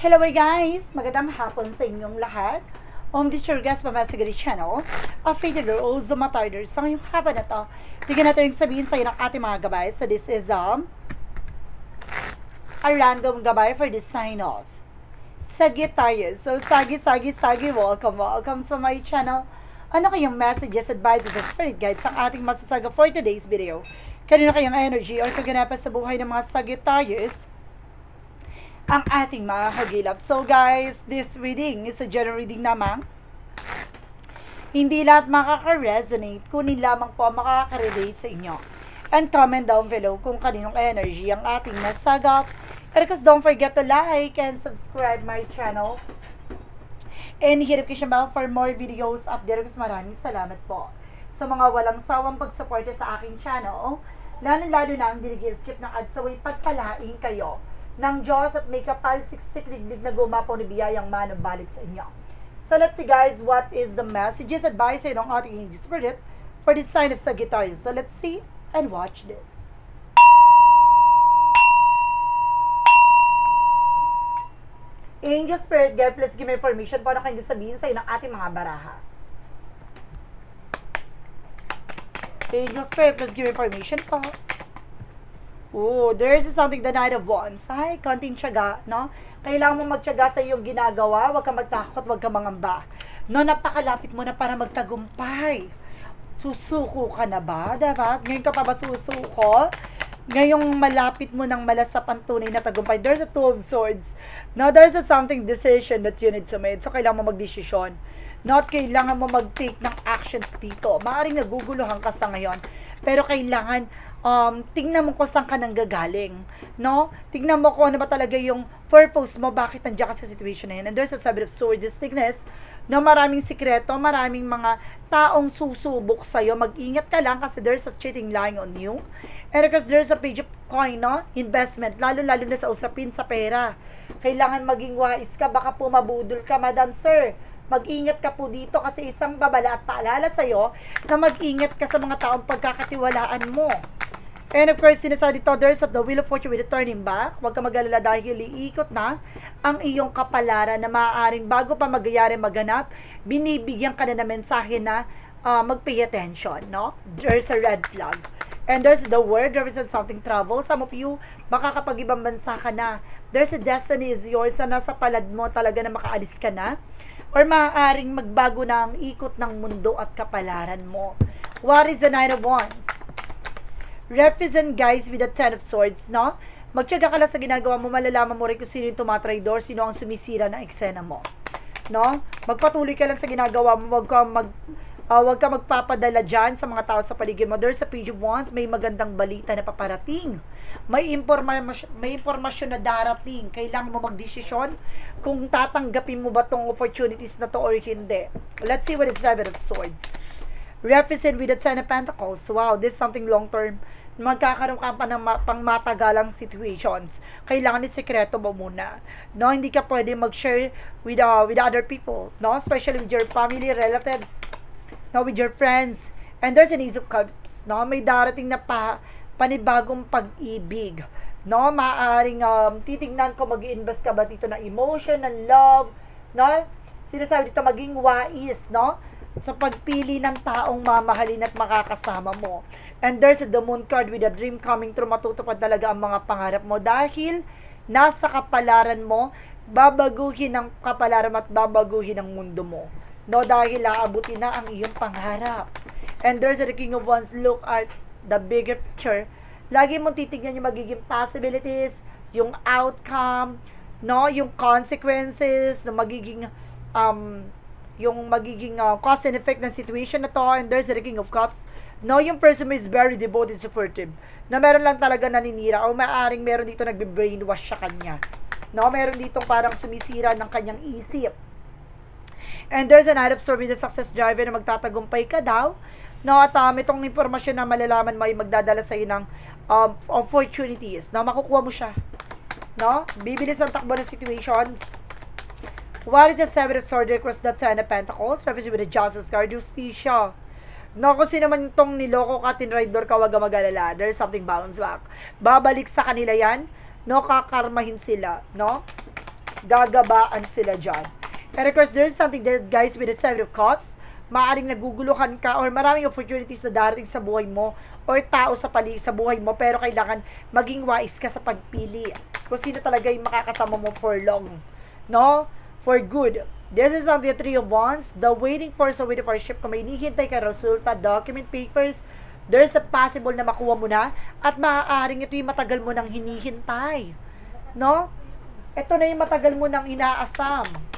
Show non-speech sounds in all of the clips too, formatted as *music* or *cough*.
Hello guys! Magandang hapon sa inyong lahat. Um, this is your guest Channel. A fated rules, the matarder. So ngayong hapon na to, bigyan natin yung sabihin sa ng ating mga gabay. So this is um, a random gabay for this sign off. Sagittarius. So sagi, sagi, sagi, welcome, welcome sa my channel. Ano kayong messages, advices, and spirit guides ang ating masasaga for today's video? Kanino kayong energy or kaganapan sa buhay ng mga Sagittarius? Ang ating mga kagilap. So guys, this reading is a general reading namang. Hindi lahat makaka-resonate, kunin lamang po makaka-relate sa inyo. And comment down below kung kaninong energy ang ating nasagap. And of don't forget to like and subscribe my channel. And hit notification bell for more videos update. Kasi maraming salamat po sa mga walang sawang pagsuporta sa aking channel. Lalo-lalo na ang dinigi-skip ng ads away pagpalain kayo ng Diyos at may kapal siksik liglig na gumapo ni biyayang manubalik sa inyo. So let's see guys, what is the messages advice ng ating angel spirit for this sign of Sagittarius. So let's see and watch this. Angel Spirit Guide, please give me information paano kayo sabihin sa ng ating mga baraha. Angel Spirit, please give me information po. Oh, there is something the Knight of Wands. Ay, konting tiyaga, no? Kailangan mo magtiyaga sa iyong ginagawa. Huwag kang magtakot, huwag kang mangamba. No, napakalapit mo na para magtagumpay. Susuko ka na ba? Diba? Ngayon ka pa ba susuko? Ngayong malapit mo ng malas sa pantunay na tagumpay. There's a two of swords. No, there's a something decision that you need to make. So, kailangan mo magdesisyon. Not kailangan mo mag-take ng actions dito. Maaring naguguluhan ka sa ngayon. Pero kailangan um, tingnan mo kung saan ka nang gagaling, no? Tingnan mo kung ano ba talaga yung purpose mo, bakit nandiyan ka sa situation na yun. And there's a seven of thickness, na maraming sikreto, maraming mga taong susubok sa'yo. Mag-ingat ka lang kasi there's a cheating lying on you. And because there's a page of coin, no? Investment, lalo-lalo na sa usapin sa pera. Kailangan maging wise ka, baka pumabudol ka, Madam Sir mag-ingat ka po dito kasi isang babala at paalala sa'yo na mag-ingat ka sa mga taong pagkakatiwalaan mo. And of course, sinasabi dito, there's the wheel of fortune with a turning back. Huwag ka mag-alala dahil iikot na ang iyong kapalaran na maaaring bago pa magyayari maganap, binibigyan ka na ng mensahe na uh, mag-pay attention, no? There's a red flag. And there's the word, there is something trouble. Some of you, baka kapag ibang bansa ka na, there's a destiny is yours na nasa palad mo talaga na makaalis ka na or maaaring magbago na ang ikot ng mundo at kapalaran mo. What is the Nine of Wands? Represent guys with the Ten of Swords, no? Magtyaga ka lang sa ginagawa mo, malalaman mo rin kung sino yung tumatraidor, sino ang sumisira ng eksena mo. No? Magpatuloy ka lang sa ginagawa mo, wag ka mag uh, wag ka magpapadala dyan sa mga tao sa paligid mo. There's a page of wands, may magandang balita na paparating. May, informasyon, may informasyon na darating. Kailangan mo magdesisyon kung tatanggapin mo ba tong opportunities na to or hindi. Let's see what is Seven of Swords. Represent with the Ten of Pentacles. Wow, this is something long term. Magkakaroon ka pa ng ma- pangmatagalang situations. Kailangan ni sekreto mo muna. No, hindi ka pwede mag-share with, uh, with other people. No, especially with your family, relatives, no, with your friends. And there's an Ace of Cups, no? May darating na pa, panibagong pag-ibig. No, maaring um, titingnan ko mag invest ka ba dito ng emotion, ng love, no? Sinasabi dito maging wise, no? Sa pagpili ng taong mamahalin at makakasama mo. And there's the moon card with a dream coming true. Matutupad talaga ang mga pangarap mo dahil nasa kapalaran mo, babaguhin ang kapalaran at babaguhin ang mundo mo. No, dahil aabutin na ang iyong pangarap. And there's the King of Wands, look at the bigger picture. Lagi mong titignan yung magiging possibilities, yung outcome, no, yung consequences, no, magiging um yung magiging uh, cause and effect ng situation na to and there's the King of Cups no yung person is very devoted supportive na meron lang talaga naninira o maaring meron dito nagbe-brainwash sa kanya no meron dito parang sumisira ng kanyang isip And there's a night of with the success driver na magtatagumpay ka daw. No, at um, itong impormasyon na malalaman mo ay magdadala sa ng um, opportunities. No, makukuha mo siya. No? Bibilis ang takbo ng situations. What is the seven of swords across the ten of pentacles? Represent with the justice card, justicia. No, kung sino man itong niloko ka, ka, wag ka mag-alala. There's something bounce back. Babalik sa kanila yan. No, kakarmahin sila. No? gagabaan sila dyan. And of course, there's something that guys with the seven of cups, maaaring naguguluhan ka or maraming opportunities na darating sa buhay mo or tao sa pali sa buhay mo. Pero kailangan maging wise ka sa pagpili kung sino talaga yung makakasama mo for long no? For good. This is on the three of wands. The waiting for so waiting for ship kung may hinihintay ka resulta document papers there's a possible na makuha mo na at maaaring ito yung matagal mo nang hinihintay no? Ito na yung matagal mo nang inaasam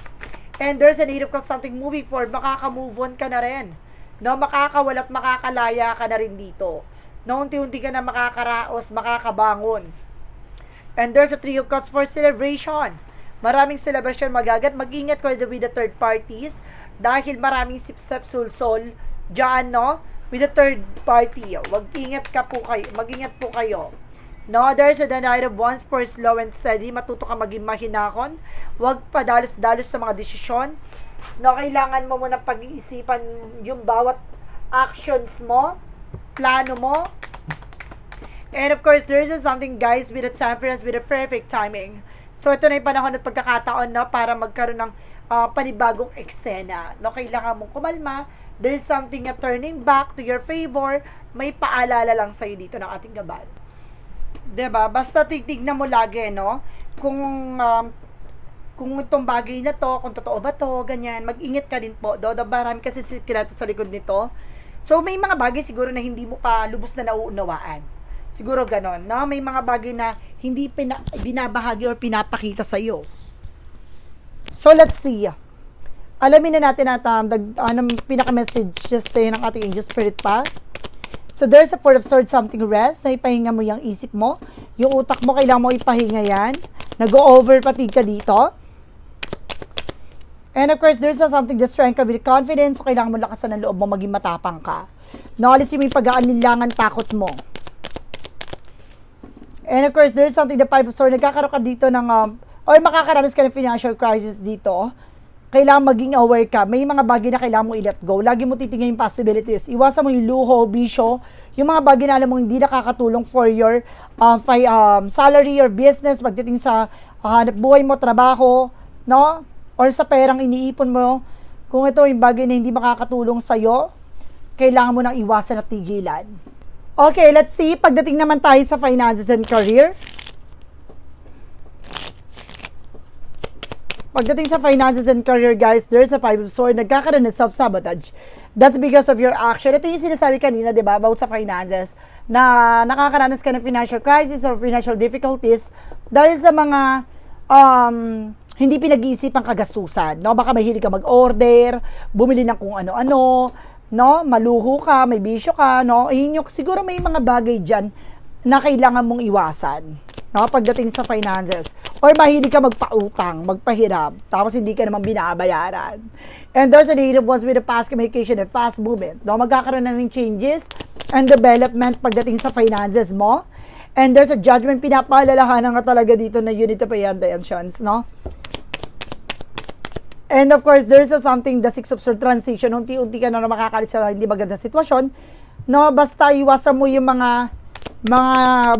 And there's a need of something moving forward, makaka-move on ka na rin. No, makakawala at makakalaya ka na rin dito. No, unti-unti ka na makakaraos, makakabangon. And there's a three of cups for celebration. Maraming celebration magagat. Mag-ingat ko with the third parties dahil maraming sip-sip sul-sol dyan, no? With the third party. Wag ingat ka po kayo. Mag-ingat po kayo. No, there's a denial of once for slow and steady. Matuto ka maging mahinakon. Huwag padalos-dalos sa mga desisyon. No, kailangan mo muna pag-iisipan yung bawat actions mo, plano mo. And of course, there is something guys with a time for us with a perfect timing. So ito na yung panahon at pagkakataon na para magkaroon ng ah, panibagong eksena. No, kailangan mong kumalma. There is something na turning back to your favor. May paalala lang sa'yo dito ng ating gabal. Ba? Basta titignan mo lagi, no? Kung um, kung itong bagay na to, kung totoo ba to, ganyan, mag-ingat ka din po. Do, do marami kasi sikreto sa likod nito. So, may mga bagay siguro na hindi mo pa lubos na nauunawaan. Siguro ganon, no? May mga bagay na hindi pina, binabahagi or pinapakita sa iyo. So, let's see. Alamin na natin at um, anong pinaka-message ng ating angel spirit pa. So, there's a four of swords, something rest, na ipahinga mo yung isip mo. Yung utak mo, kailangan mo ipahinga yan. Nag-over fatigue ka dito. And of course, there's a something that strength with confidence. So, kailangan mo lakasan ng loob mo, maging matapang ka. Nakalisin mo yung pag-aalinlangan takot mo. And of course, there's something the five of swords, nagkakaroon ka dito ng, um, or makakaranas ka ng financial crisis dito kailangan maging aware ka. May mga bagay na kailangan mo i-let go. Lagi mo titingnan yung possibilities. Iwasan mo yung luho, bisyo, yung mga bagay na alam mo hindi nakakatulong for your um, fi- um, salary or business, pagdating sa uh, buhay mo, trabaho, no? Or sa perang iniipon mo. Kung ito yung bagay na hindi makakatulong sa'yo, kailangan mo nang iwasan at tigilan. Okay, let's see. Pagdating naman tayo sa finances and career. Pagdating sa finances and career, guys, there's a five of swords. Nagkakaroon ng self-sabotage. That's because of your action. Ito yung sinasabi kanina, di ba, about sa finances, na nakakaranas ka ng financial crisis or financial difficulties dahil sa mga um, hindi pinag-iisipang kagastusan. No? Baka mahilig ka mag-order, bumili ng kung ano-ano, no? maluho ka, may bisyo ka, no? Yung, siguro may mga bagay dyan na kailangan mong iwasan no pagdating sa finances or mahilig ka magpautang, magpahirap tapos hindi ka naman binabayaran. And there's a need of ones with a fast communication and fast movement. No, magkakaroon na ng changes and development pagdating sa finances mo. And there's a judgment pinapaalalahanan ka talaga dito na unit of intentions, no? And of course, there's a something, the six of swords transition, unti-unti ka na makakalis sa hindi magandang sitwasyon. No, basta iwasan mo yung mga mga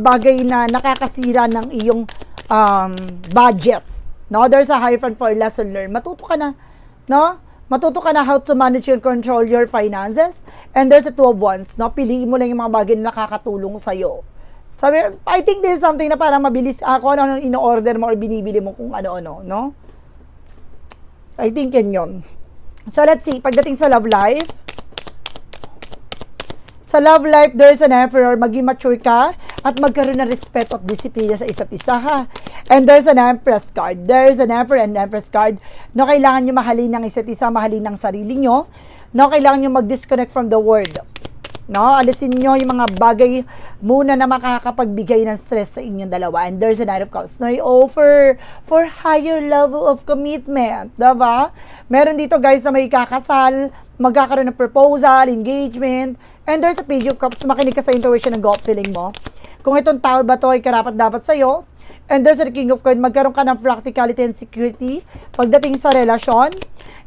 bagay na nakakasira ng iyong um, budget. No, there's a fund for lesson learned. Matuto ka na, no? Matuto ka na how to manage and control your finances. And there's a two of wands, no? Piliin mo lang yung mga bagay na nakakatulong sa iyo. Sabi, I think this is something na parang mabilis ako ano ano ino-order mo or binibili mo kung ano-ano, no? I think yan yun. So, let's see. Pagdating sa love life, sa love life, there's an emperor, maging mature ka at magkaroon ng respect at disiplina sa isa't isa ha. And there's an empress card. There's an emperor and empress card no kailangan nyo mahalin ng isa't isa, mahalin ng sarili nyo. No, kailangan nyo mag-disconnect from the world. No, alisin nyo yung mga bagay muna na makakapagbigay ng stress sa inyong dalawa. And there's a Knight of Cups na offer for higher level of commitment. Diba? Meron dito guys na may kakasal, magkakaroon ng proposal, engagement, and there's a Page of Cups makinig ka sa intuition ng gut feeling mo. Kung itong tao ba to ay karapat dapat sa'yo, and there's a King of Coins, magkaroon ka ng practicality and security pagdating sa relasyon,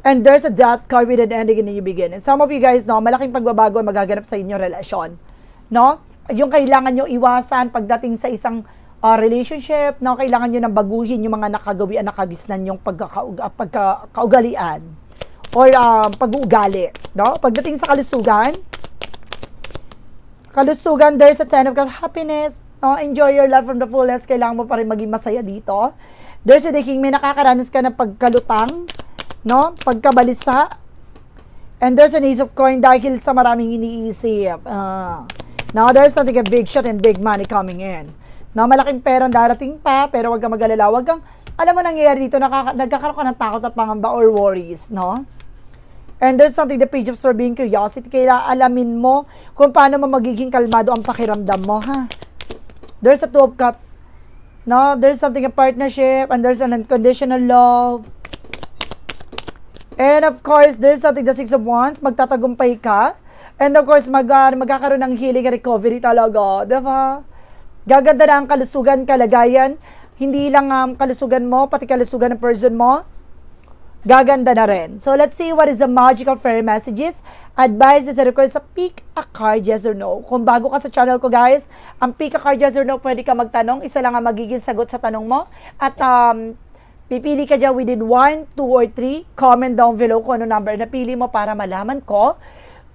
And there's a death card with an ending and a new beginning. Some of you guys know, malaking pagbabago ang magaganap sa inyong relasyon. No? Yung kailangan nyo iwasan pagdating sa isang uh, relationship, no, kailangan nyo nang baguhin yung mga nakagawian, nakagisnan yung pagkakaug- ah, pagkakaugalian or um, pag-uugali. No? Pagdating sa kalusugan, kalusugan, there's a sign of happiness. No? Enjoy your life from the fullest. Kailangan mo pa rin maging masaya dito. There's a king, may nakakaranas ka ng pagkalutang, no? pagkabalisa. And there's an ace of coin dahil sa maraming iniisip. Ah. now, there's something a big shot and big money coming in. No, malaking perang darating pa, pero wag kang mag-alala. Wag kang, alam mo nangyayari dito, nagkakaroon ka ng takot at pangamba or worries, no? And there's something, the page of sore being curiosity, kaya alamin mo kung paano mo magiging kalmado ang pakiramdam mo, ha? There's a two of cups, no? There's something, a partnership, and there's an unconditional love. And of course, there's something, the six of wands, magtatagumpay ka. And of course, mag, uh, magkakaroon ng healing recovery talaga, di ba? Gaganda na ang kalusugan, kalagayan. Hindi lang ang um, kalusugan mo, pati kalusugan ng person mo. Gaganda na rin. So, let's see what is the magical fairy messages. Advice is a request sa pick a card, yes or no. Kung bago ka sa channel ko, guys, ang pick a card, yes or no, pwede ka magtanong. Isa lang ang magiging sagot sa tanong mo. At um, pipili ka dyan within 1, 2, or 3. Comment down below kung ano number na pili mo para malaman ko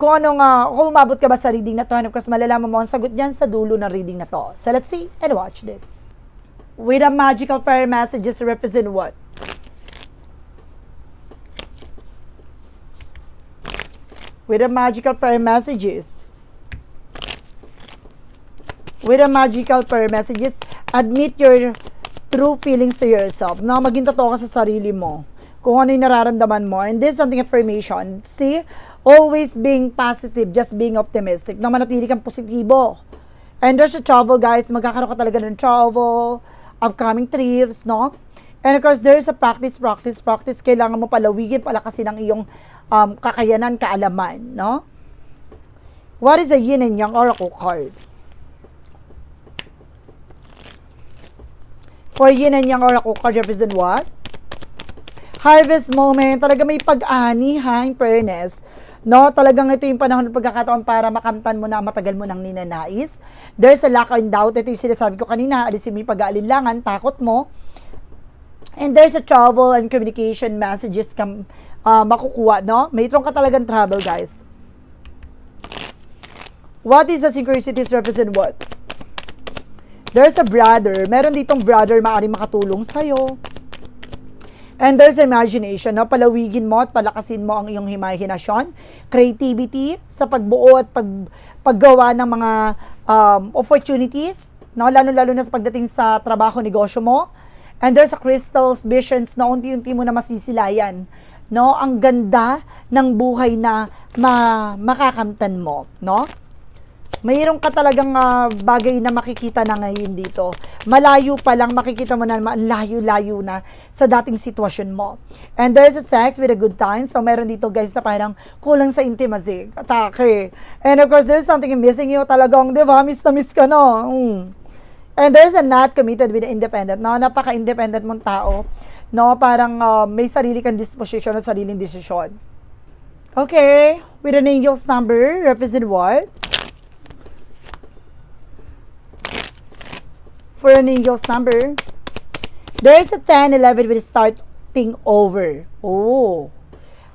kung anong, uh, kung umabot ka ba sa reading na to, ano kasi malalaman mo ang sagot dyan sa dulo ng reading na to. So let's see and watch this. With a magical fairy messages represent what? With a magical fairy messages. With a magical fairy messages, admit your true feelings to yourself. Na maging totoo ka sa sarili mo. Kung ano yung nararamdaman mo. And this is something affirmation. See, always being positive, just being optimistic. Na manatili kang positibo. And there's a travel, guys. Magkakaroon ka talaga ng travel, upcoming trips, no? And of course, there's a practice, practice, practice. Kailangan mo palawigin, palakasin ang iyong um, kakayanan, kaalaman, no? What is a yin and yang oracle card? For yin and yang oracle card represent what? Harvest moment. Talaga may pag-ani, ha, in. No, talagang ito yung panahon ng pagkakataon para makamtan mo na matagal mo nang ninanais. There's a lack of doubt. Ito yung sinasabi ko kanina, alisin mo yung pag-aalinlangan, takot mo. And there's a travel and communication messages kam uh, makukuha, no? May ka talagang travel, guys. What is the synchronicities represent what? There's a brother. Meron ditong brother maaaring makatulong sa'yo. And there's imagination, no? palawigin mo at palakasin mo ang iyong imaginasyon, creativity sa pagbuo at pag, paggawa ng mga um, opportunities, no? lalo-lalo na sa pagdating sa trabaho, negosyo mo. And there's a crystals, visions na unti-unti mo na masisilayan. No? Ang ganda ng buhay na ma- makakamtan mo. No? mayroon ka talagang uh, bagay na makikita na ngayon dito. Malayo pa lang makikita mo na layo-layo na sa dating sitwasyon mo. And there's a sex with a good time. So meron dito guys na parang kulang sa intimacy. Atake. And of course, there's something missing you talagang, di ba? Miss na miss ka no. Mm. And there's a not committed with the independent. No? Napaka-independent mong tao. No? Parang uh, may sarili kang disposition at sariling desisyon. Okay. With an angel's number, represent what? for an angel's number. There is a 10, 11 will starting over. Oh.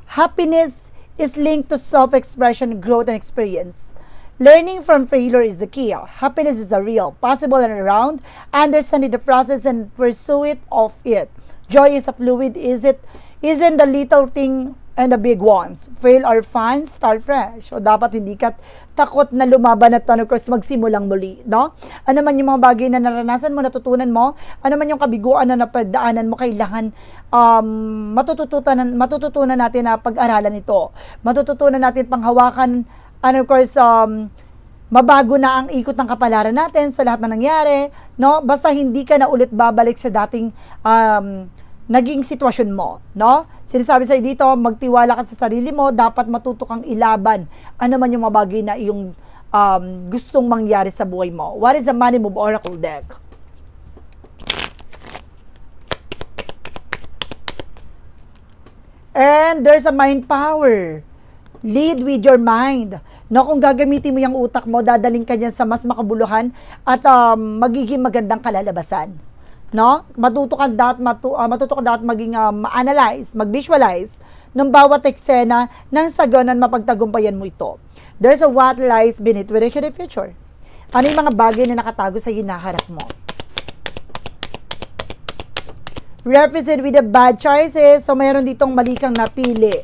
Happiness is linked to self-expression, growth, and experience. Learning from failure is the key. Happiness is a real, possible, and around. Understanding the process and pursuit of it. Joy is a fluid. Is it? Isn't the little thing and the big ones. Fail or fine, start fresh. O dapat hindi ka takot na lumaban at ano, course, magsimulang muli, no? Ano man yung mga bagay na naranasan mo, natutunan mo, ano man yung kabiguan na napadaanan mo, kailangan um, matututunan, matututunan natin na pag-aralan ito. Matututunan natin panghawakan, ano, of course, um, mabago na ang ikot ng kapalaran natin sa lahat na nangyari, no? Basta hindi ka na ulit babalik sa dating um, naging sitwasyon mo, no? Sinasabi sa'yo dito, magtiwala ka sa sarili mo, dapat matuto kang ilaban ano man yung mga bagay na yung um, gustong mangyari sa buhay mo. What is the Money Move Oracle deck? And there's a mind power. Lead with your mind. No, kung gagamitin mo yung utak mo, dadaling ka niyan sa mas makabuluhan at um, magiging magandang kalalabasan. No? Matuto ka dapat matu, ah, matuto ka dapat maging ah, ma-analyze, mag-visualize ng bawat eksena nang sa ganon mapagtagumpayan mo ito. There's a what lies beneath with the future. Ano yung mga bagay na nakatago sa hinaharap mo? represent with the bad choices. So, meron ditong mali kang napili.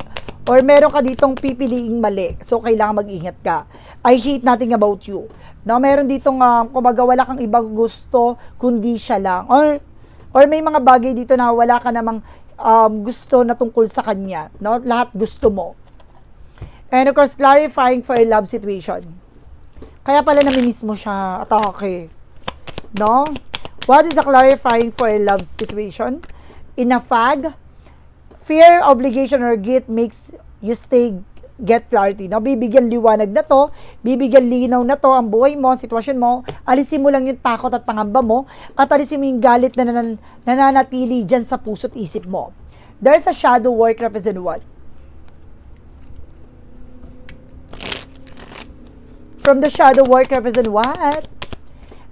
Or meron ka ditong pipiliing mali. So, kailangan mag-ingat ka. I hate nothing about you. No, meron ditong, uh, kumbaga, wala kang ibang gusto, kundi siya lang. Or, or may mga bagay dito na wala ka namang um, gusto na tungkol sa kanya. No? Lahat gusto mo. And of course, clarifying for a love situation. Kaya pala namimiss mo siya, atake. No? What is the clarifying for a love situation? In a fag, fear, obligation, or guilt makes you stay get clarity. No? Bibigyan liwanag na to, bibigyan linaw na to ang buhay mo, ang sitwasyon mo, alisin mo lang yung takot at pangamba mo, at alisin mo yung galit na nanan, nananatili dyan sa puso't isip mo. There's a shadow work represent what? From the shadow work represent what?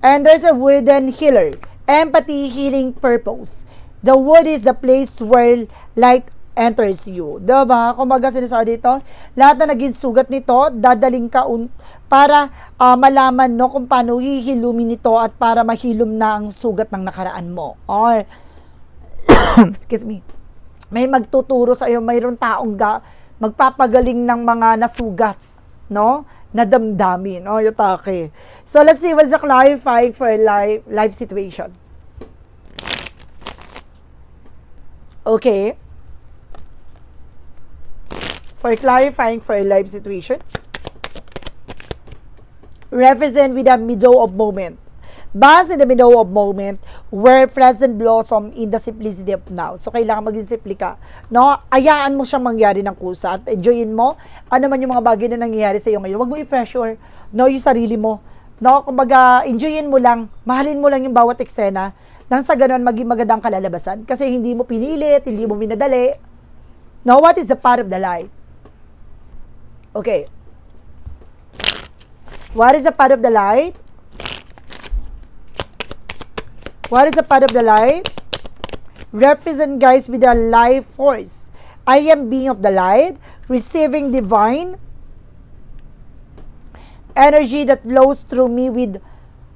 And there's a wooden healer. Empathy, healing, purpose. The wood is the place where light enters you. Diba? Kung baga sinasabi dito, lahat na naging sugat nito, dadaling ka un- para ah, malaman no kung paano hihilumin nito at para mahilom na ang sugat ng nakaraan mo. Okay. *coughs* Excuse me. May magtuturo sa iyo, mayroon taong ga, magpapagaling ng mga nasugat, no? na damdamin. Oh, yutake. So, let's see what's the clarifying for life, life situation. Okay. For clarifying for a life situation. Represent with a middle of moment. Bas in the middle of moment where pleasant blossom in the simplicity of now. So, kailangan maging simple ka. No? Ayaan mo siyang mangyari ng kusa at enjoyin mo ano man yung mga bagay na nangyayari sa iyo ngayon. Huwag mo i-pressure. No, yung sarili mo. No, kumbaga, enjoyin mo lang, mahalin mo lang yung bawat eksena nang sa ganun maging magandang kalalabasan. Kasi hindi mo pinilit, hindi mo minadali. No, what is the part of the life? Okay. What is the part of the light? What is the part of the light? Represent guys with the life force. I am being of the light, receiving divine energy that flows through me with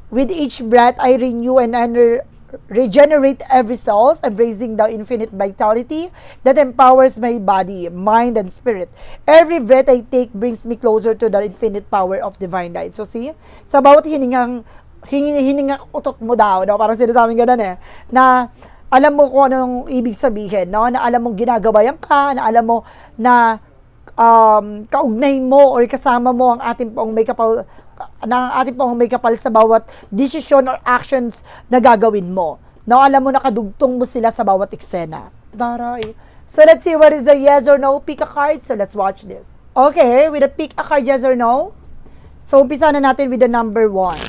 with each breath I renew and ener- regenerate every cells, embracing the infinite vitality that empowers my body, mind, and spirit. Every breath I take brings me closer to the infinite power of divine light. So see, sa bawat hiningang hingin, hiningang utot mo daw, no? parang sinasabi ganun eh, na alam mo kung anong ibig sabihin, no? na alam mong ginagabayan ka, na alam mo na um, kaugnay mo or kasama mo ang ating pong may kapal ng ating pong may kapal sa bawat desisyon or actions na gagawin mo. No, alam mo nakadugtong mo sila sa bawat eksena. Daray. So let's see what is the yes or no pick a card. So let's watch this. Okay, with a pick a card yes or no. So umpisa na natin with the number one.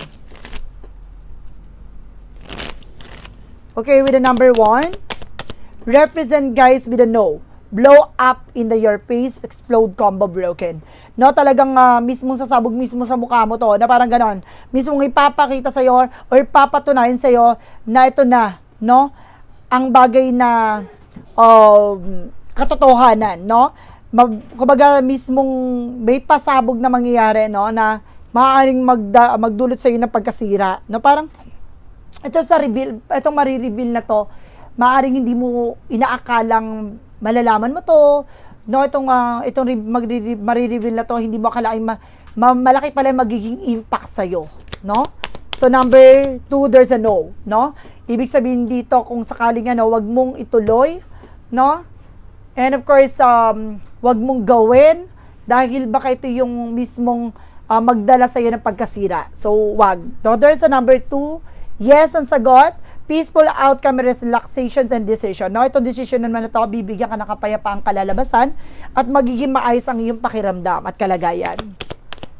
Okay, with the number one. Represent guys with a no blow up in the your face, explode combo broken. No, talagang uh, mismo sasabog mismo sa mukha mo to, na parang ganon. Mismo ipapakita sa iyo or papatunayan sa iyo na ito na, no? Ang bagay na um, katotohanan, no? Mag, kumbaga mismong may pasabog na mangyayari, no? Na maaaring magda, magdulot sa iyo ng pagkasira, no? Parang ito sa reveal, itong marireveal na to, maaring hindi mo inaakalang malalaman mo to, no, itong, uh, itong magre- marireveal na to, hindi mo akalain ma, ma, malaki pala magiging impact sa'yo, no? So, number two, there's a no, no? Ibig sabihin dito, kung sakaling ano, wag mong ituloy, no? And of course, um, wag mong gawin dahil baka ito yung mismong uh, magdala sa'yo ng pagkasira. So, wag. No? There's a number two, yes ang sagot, peaceful outcome, relaxations, and decision. No, itong decision naman na ito, bibigyan ka ng kapayapaang kalalabasan at magiging maayos ang iyong pakiramdam at kalagayan.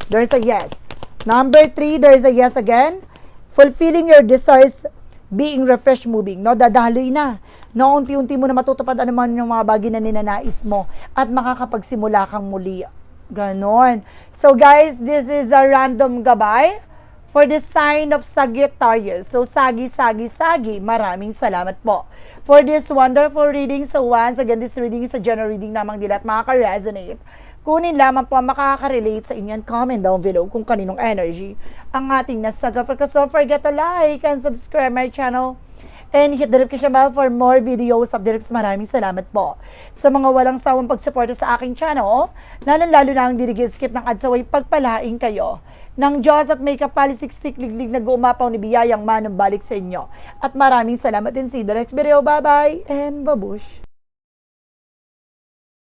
There's a yes. Number three, there's a yes again. Fulfilling your desires, being refreshed, moving. No, dadaloy na. No, unti-unti mo na matutupad ano man yung mga bagay na ninanais mo at makakapagsimula kang muli Ganon. So guys, this is a random gabay for the sign of Sagittarius. So sagi, sagi, sagi. Maraming salamat po for this wonderful reading. So once again, this reading is a general reading namang dilat makaka-resonate. Kunin lamang po makaka-relate sa inyo and comment down below kung kaninong energy ang ating nasaga. So forget to like and subscribe my channel. And hit the notification bell for more videos updates. Maraming salamat po sa mga walang sawang pagsuporta sa aking channel. Lalo-lalo na ang dirigil-skip ng adsaway pagpalaing kayo ng Diyos at may kapalisiksik liglig na gumapaw ni biyayang manong balik sa inyo. At maraming salamat din the next video. Bye-bye and babush!